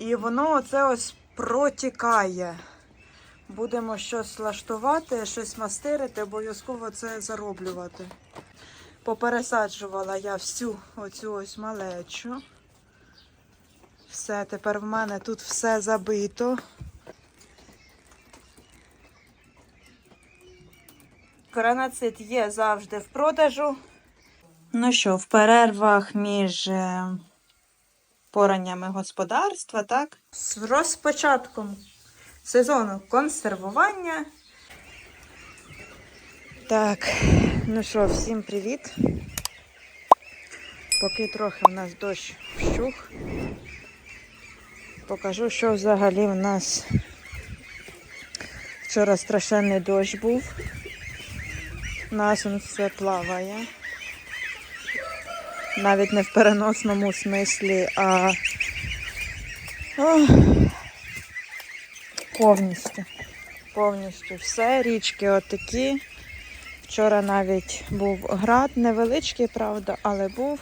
І воно оце ось протікає. Будемо щось влаштувати, щось мастирити, обов'язково це зароблювати. Попересаджувала я всю оцю ось малечу. Все, тепер в мене тут все забито. Коронацит є завжди в продажу. Ну що, в перервах між е, пораннями господарства, так? З розпочатком сезону консервування. Так, ну що, всім привіт. Поки трохи в нас дощ вщух. Покажу, що взагалі в нас вчора страшенний дощ був. У нас він все плаває. Навіть не в переносному смислі, а повністю. Повністю все. Річки отакі. Вчора навіть був град, невеличкий, правда, але був.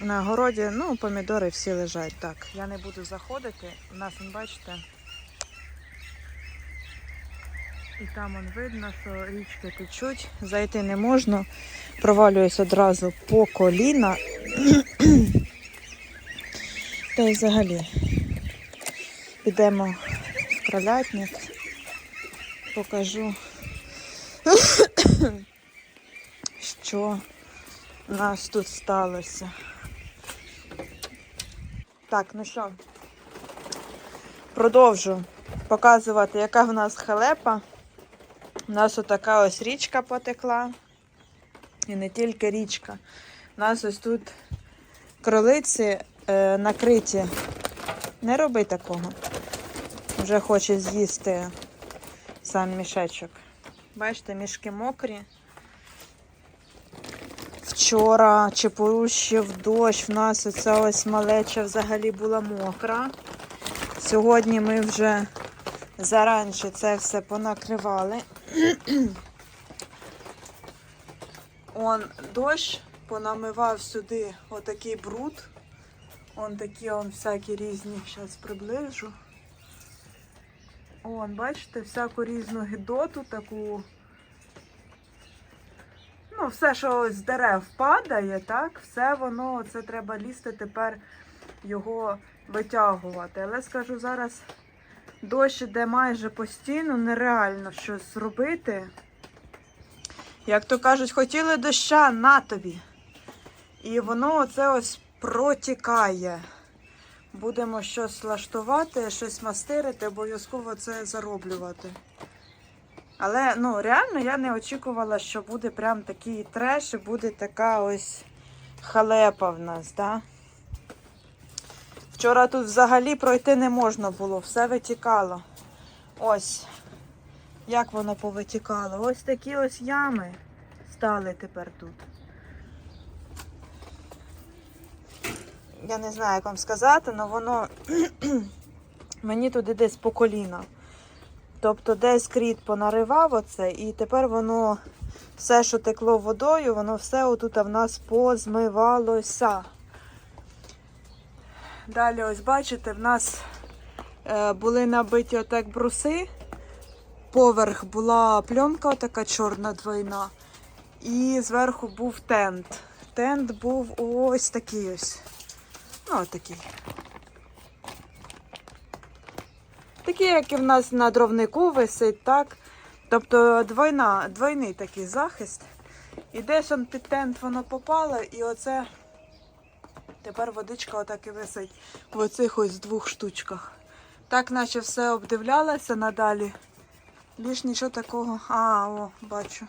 На городі, ну, помідори всі лежать. Так, я не буду заходити. У нас, бачите, і там он видно, що річки течуть, зайти не можна. Провалююсь одразу по коліна. Та й взагалі підемо в кролятник, покажу, що у нас тут сталося. Так, ну що, продовжу показувати, яка в нас халепа. У нас отака ось річка потекла. І не тільки річка. У нас ось тут кролиці е, накриті. Не роби такого. Вже хоче з'їсти сам мішечок. Бачите, мішки мокрі. Вчора чи порущив дощ, в нас оця ось малеча взагалі була мокра. Сьогодні ми вже заранше це все понакривали. Он дощ понамивав сюди отакий бруд. Он такі он всякі різні, зараз приближу. Он, бачите, всяку різну гидоту, таку. Ну, все, що з дерев падає, так, все воно, це треба лізти тепер його витягувати. Але скажу зараз, дощ іде майже постійно, нереально щось зробити. Як то кажуть, хотіли доща на тобі. І воно оце ось протікає. Будемо щось влаштувати, щось мастирити, обов'язково це зароблювати. Але ну, реально я не очікувала, що буде прям такий треш і буде така ось халепа в нас. Да? Вчора тут взагалі пройти не можна було, все витікало. Ось. Як воно повитікало? Ось такі ось ями стали тепер тут. Я не знаю, як вам сказати, але воно мені туди десь по коліна. Тобто десь кріт понаривав оце, і тепер воно все, що текло водою, воно все отут в нас позмивалося. Далі, ось бачите, в нас е, були набиті отак бруси. Поверх була пленка така чорна двойна. І зверху був тент. Тент був ось такий ось. Ну, такий. Такий, як і в нас на дровнику висить, так? Тобто двойна, двойний такий захист. І десь он під тент воно попало, і оце тепер водичка отак і висить в оцих ось двох штучках. Так, наче все обдивлялося надалі. Більш нічого такого. А, о, бачу.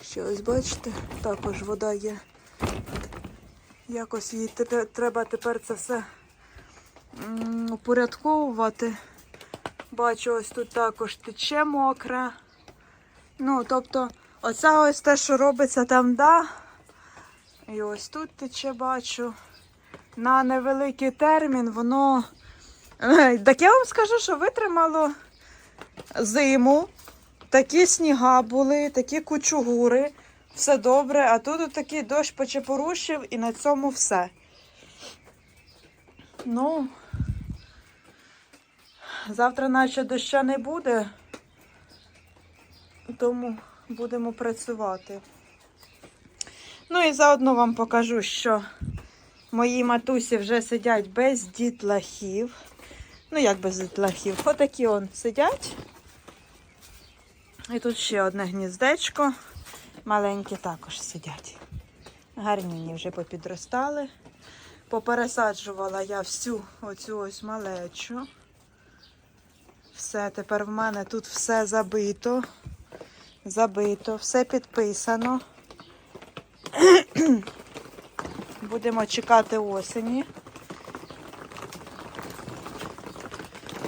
Ще ось бачите, також вода є. Якось їй треба тепер це все упорядковувати. Бачу, ось тут також тече мокре. Ну, тобто, оце ось те, що робиться там, да. І ось тут тече, бачу. На невеликий термін воно. Ей, Так я вам скажу, що витримало зиму. Такі сніга були, такі кучугури. Все добре, а тут такий дощ почепорушив і на цьому все. Ну, завтра наче доща не буде, тому будемо працювати. Ну і заодно вам покажу, що мої матусі вже сидять без дітлахів. Ну, як без дітлахів? Отакі он сидять. І тут ще одне гніздечко. Маленькі також сидять. Гарніні вже попідростали. Попересаджувала я всю оцю ось малечу. Все, тепер в мене тут все забито. Забито, все підписано. Будемо чекати осені.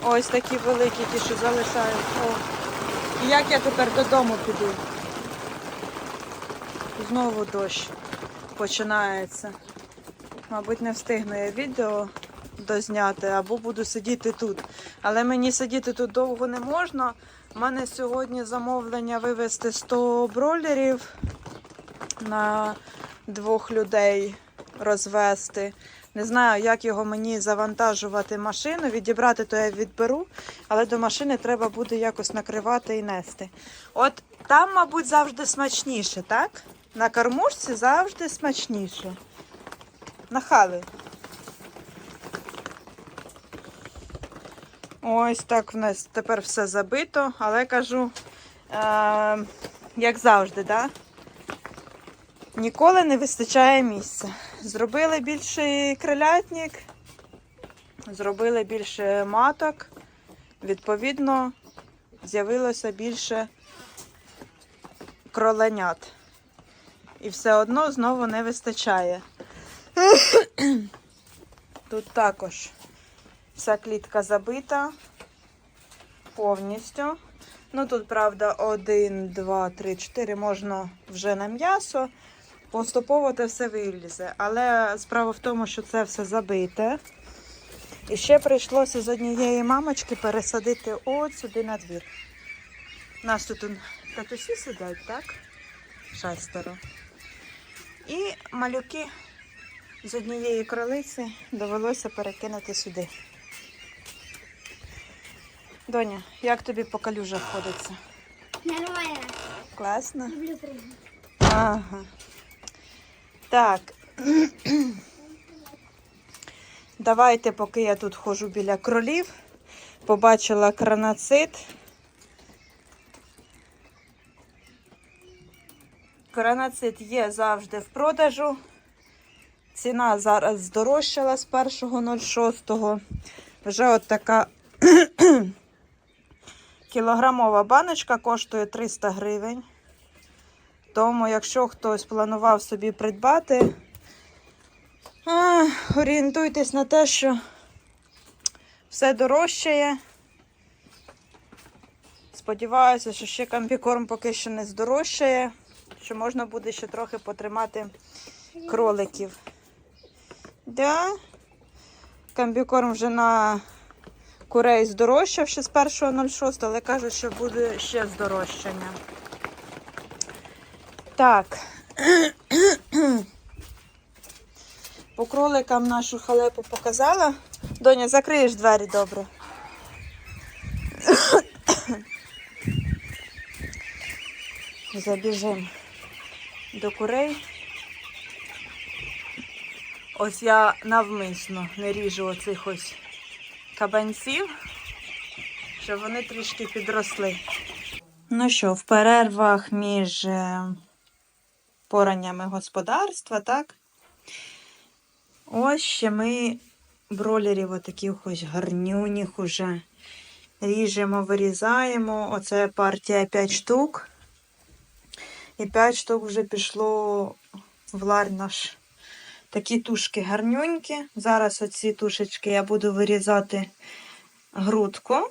Ось такі великі ті, що залишають. О. І як я тепер додому піду? Знову дощ починається. Мабуть, не встигну я відео дозняти, або буду сидіти тут. Але мені сидіти тут довго не можна. У мене сьогодні замовлення вивезти 100 бролерів на двох людей розвести. Не знаю, як його мені завантажувати машину. Відібрати, то я відберу, але до машини треба буде якось накривати і нести. От там, мабуть, завжди смачніше, так? На кормушці завжди смачніше. Нахали. Ось так в нас тепер все забито, але кажу, е- як завжди, да? Ніколи не вистачає місця. Зробили більший крилятник, зробили більше маток, відповідно, з'явилося більше кроленят. І все одно знову не вистачає. Тут також вся клітка забита повністю. Ну тут, правда, один, два, три, чотири можна вже на м'ясо. Поступово це все вилізе. Але справа в тому, що це все забите. І ще прийшлося з однієї мамочки пересадити от сюди на двір. У нас тут татусі сидять, так? Шестеро. І малюки з однієї кролиці довелося перекинути сюди. Доня, як тобі по калюжах ходиться? Нормально. Класно? Люблю прыгать. Ага. Так. Давайте, поки я тут ходжу біля кролів, побачила кранацит. Кранацит є завжди в продажу. Ціна зараз здорожчала з 1.06. Вже от така кілограмова баночка коштує 300 гривень. Тому, якщо хтось планував собі придбати, а, орієнтуйтесь на те, що все дорожчає. Сподіваюся, що ще комбікорм поки що не здорожчає, що можна буде ще трохи потримати кроликів. Да? Комбікорм вже на курей здорожчав ще з 1.06, але кажуть, що буде ще здорожчання. Так. По кроликам нашу халепу показала. Доня, закриєш двері добре. Забіжимо до курей. Ось я навмисно не ріжу оцих ось кабанців, щоб вони трішки підросли. Ну що, в перервах між е, пораннями господарства, так? Ось ще ми бролерів отаких ось гарнюніх уже ріжемо, вирізаємо. Оце партія 5 штук. І 5 штук вже пішло в лар наш. Такі тушки гарнюнькі. Зараз оці тушечки я буду вирізати грудку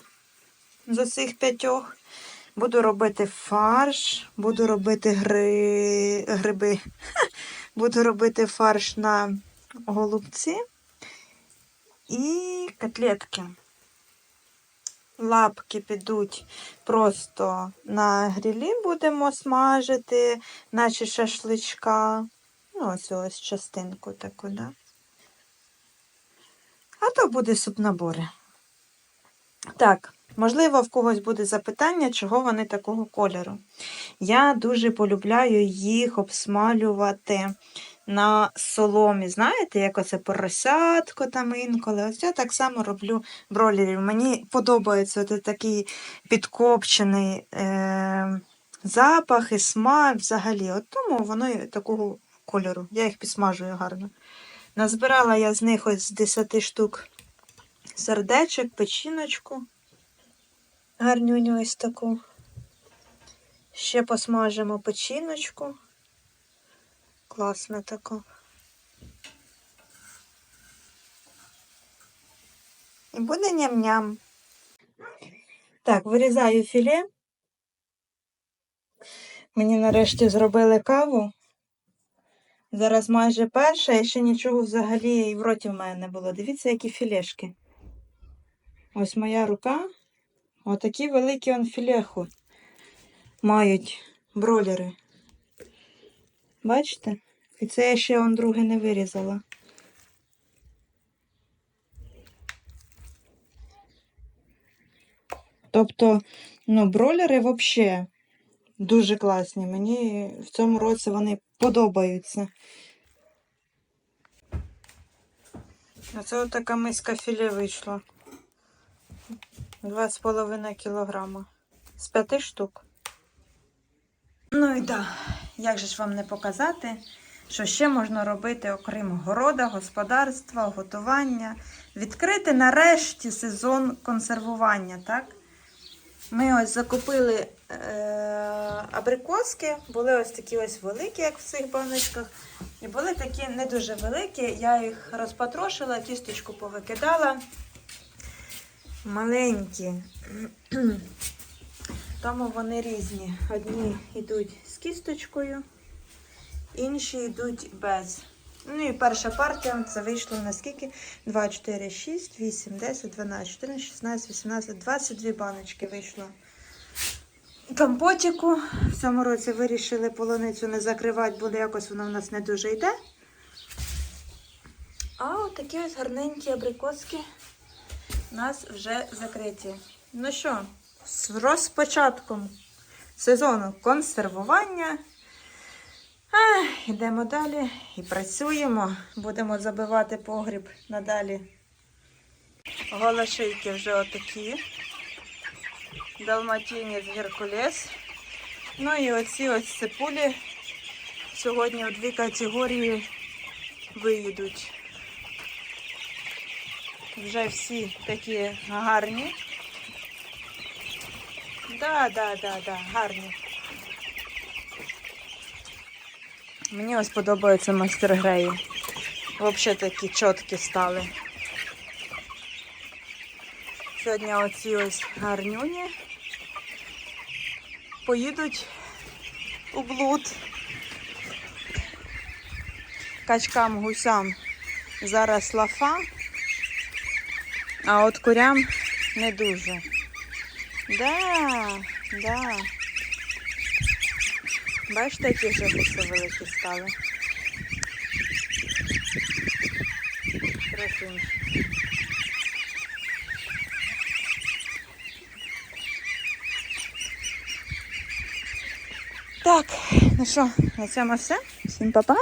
з цих п'ятьох. Буду робити фарш, буду робити гри... гриби. Буду робити фарш на голубці і котлетки. Лапки підуть просто на грилі будемо смажити, наче шашличка. Ну, ось ось частинку таку, да. А то буде субнабори. Так, можливо, в когось буде запитання, чого вони такого кольору. Я дуже полюбляю їх обсмалювати на соломі. Знаєте, як оце поросятко там інколи. Ось я так само роблю бролерів. Мені подобається от такий підкопчений е- запах і смак взагалі. От тому воно і такого кольору. Я їх підсмажую гарно. Назбирала я з них ось з 10 штук сердечок, печіночку. Гарнюню ось таку. Ще посмажимо печіночку. Класно таку. І буде ням-ням. Так, вирізаю філе. Мені нарешті зробили каву. Зараз майже перша, і ще нічого взагалі і в роті в мене не було. Дивіться, які філешки. Ось моя рука. Отакі великі он філеху мають бролери. Бачите? І це я ще он друге не вирізала. Тобто, ну, бролери взагалі дуже класні. Мені в цьому році вони подобаються. Оце така миска філе вийшла. 2,5 кілограма. З п'яти штук. Ну і так, як же ж вам не показати, що ще можна робити, окрім города, господарства, готування. Відкрити нарешті сезон консервування, так? Ми ось закупили е- абрикоски, були ось такі ось великі, як в цих баночках. І були такі не дуже великі. Я їх розпотрошила, тісточку повикидала. Маленькі. Тому вони різні. Одні йдуть з кісточкою, інші йдуть без. Ну і перша партія це вийшло на скільки? 2, 4, 6, 8, 10, 12, 14, 16, 18, 22 баночки вийшло. Компотіку. В цьому році вирішили полуницю не закривати, бо якось воно в нас не дуже йде. А отакі ось гарненькі абрикоски у нас вже закриті. Ну що, з розпочатком сезону консервування. А, йдемо далі і працюємо. Будемо забивати погріб надалі. Голошийки вже отакі. Далматінець Геркулес. Ну і оці ось ципулі сьогодні у дві категорії виїдуть. Вже всі такі гарні. Да, да, да, да, гарні. Мені ось подобаються мастер греї. Взагалі такі чіткі стали. Сьогодні оці ось гарнюні поїдуть у блуд. Качкам гусям зараз лафа, а от курям не дуже. Да, да. Бачите, які вже гуси великі стали. Красунчик. Так, ну що, на цьому все. Всім па-па!